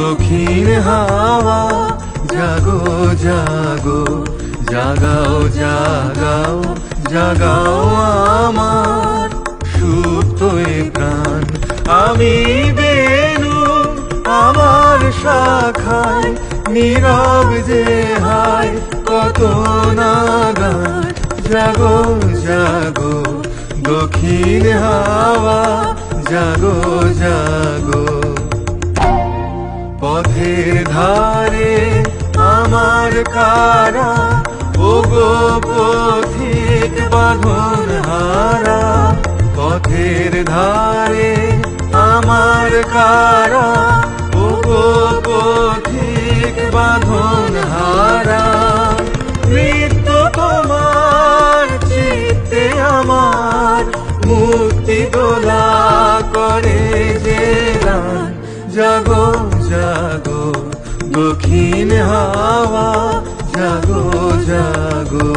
দক্ষিণ হাওয়া, জাগো জাগো, জাগাও জাগাও জাগাও আমার সুপ্ত প্রাণ। আমি বেনু আমার শাখায়, নীরব যে হায়, কত নাগান জাগো জাগো, দক্ষিণ হাওয়া, জাগো পথের ধারে আমার কারা ও গো পথিক বাঁধন হারা, পথের ধারে আমার কারা ও গো পথিক বাঁধন হারা। মৃত্যু তোমার চিত্তে আমার মুক্তি দোলা করে যে গান জাগো দক্ষিণ হাওয়া জাগো জাগো।